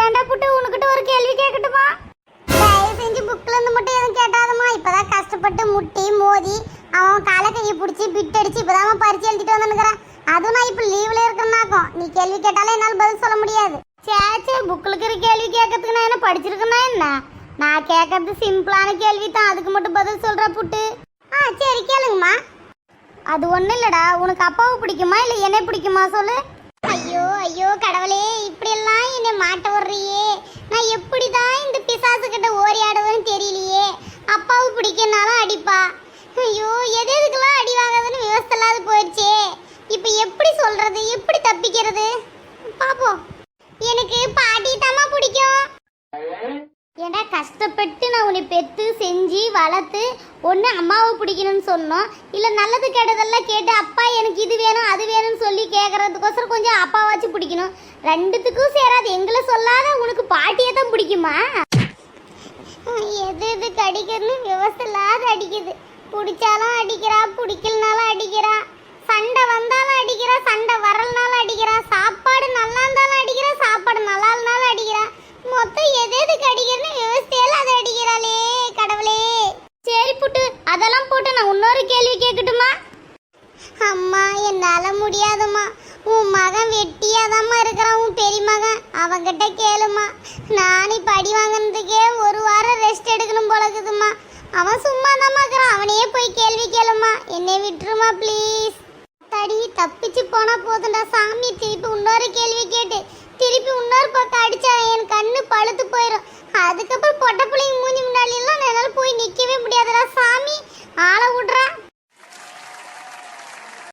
ஏன்டா புட்டு உனக்கிட்ட ஒரு கேள்வி கேட்கட்டுமா தயவு செஞ்சு புக்ல இருந்து மட்டும் எதுவும் கேட்டாதம்மா. இப்பதான் கஷ்டப்பட்டு முட்டி மோதி அவன் காலை கையை பிடிச்சி பிட் அடிச்சு இப்பதான் பரிச்சு எழுதிட்டு வந்துருக்கிறான் அதுவும் நான் இப்ப லீவ்ல இருக்கிறனாக்கும் நீ கேள்வி கேட்டாலும் என்னால பதில் சொல்ல முடியாது. சேச்சே புக்கில் இருக்கிற கேள்வி கேட்கறதுக்கு நான் என்ன படிச்சிருக்கேன்னா என்ன? நான் கேட்கறது சிம்பிளான கேள்வி தான் அதுக்கு மட்டும் பதில் சொல்ற புட்டு. ஆ சரி கேளுங்கம்மா. அது ஒன்றும் இல்லைடா. உனக்கு அப்பாவை பிடிக்குமா இல்லை என்னை பிடிக்குமா சொல்லு? ஐயோ ஐயோ அடிக்கனாலும் அடிப்பா. ஐயோ எது எதுக்கெல்லாம் அடி வாங்குறதுன்னு விவசாய இல்லாத போயிடுச்சே. இப்போ எப்படி சொல்றது எப்படி தப்பிக்கிறது? பாப்போம். எனக்கு பாட்டி தாமா பிடிக்கும். ஏடா கஷ்டப்பட்டு நான் உன்னை பெற்று செஞ்சு வளர்த்து ஒன்று அம்மாவை பிடிக்கணும்னு சொன்னோம். இல்லை நல்லது கெட்டதெல்லாம் கேட்டு அப்பா எனக்கு இது வேணும் அது வேணும்னு சொல்லி கேட்குறதுக்கோசரம் கொஞ்சம் அப்பாவாச்சும் பிடிக்கணும். ரெண்டுத்துக்கும் சேராது. எங்களை சொல்லாத உனக்கு பாட்டியை தான் பிடிக்குமா? எது எது கடிக்கிறதுன்னு விவசாயில்லாத அடிக்குது. பிடிச்சாலும் அடிக்கிறா பிடிக்கலனாலும் அடிக்கிறா. சண்டை வந்தாலும் அடிக்கிறா சண்டை வரலனாலும் அடிக்கிறா. சாப்பாடு நல்லா இருந்தாலும் அடிக்கிறா சாப்பாடு நல்லா இருந்தாலும் அடிக்கிறா. மொத்தம் எது எதுக்கு அடிக்கிறதுன்னு விவசாயில அதை அடிக்கிறாளே கடவுளே. சரி புட்டு அதெல்லாம் போட்டு நான் இன்னொரு கேள்வி கேட்கட்டுமா? அம்மா என்னால முடியாதும்மா. உன் மகன் வெட்டியாதாம்மா இருக்கிறான் உன் பெரிய மகன் அவங்கிட்ட கேளுமா நான் படி அடி வாங்கினதுக்கே ஒரு வாரம் அவன் சும்மா தான் பார்க்குறான் அவனையே போய் கேள்வி கேளுமா என்னை விட்டுருமா ப்ளீஸ் தடி தப்பிச்சு போனா போதும்டா. சாமி திருப்பி இன்னொரு கேள்வி கேட்டு. திருப்பி இன்னொரு பக்கம் அடிச்சா என் கண்ணு பழுத்து போயிடும் அதுக்கப்புறம் பொட்டை பிள்ளைங்க மூஞ்சி முன்னாடி எல்லாம் என்னால் போய் நிற்கவே முடியாதுடா சாமி.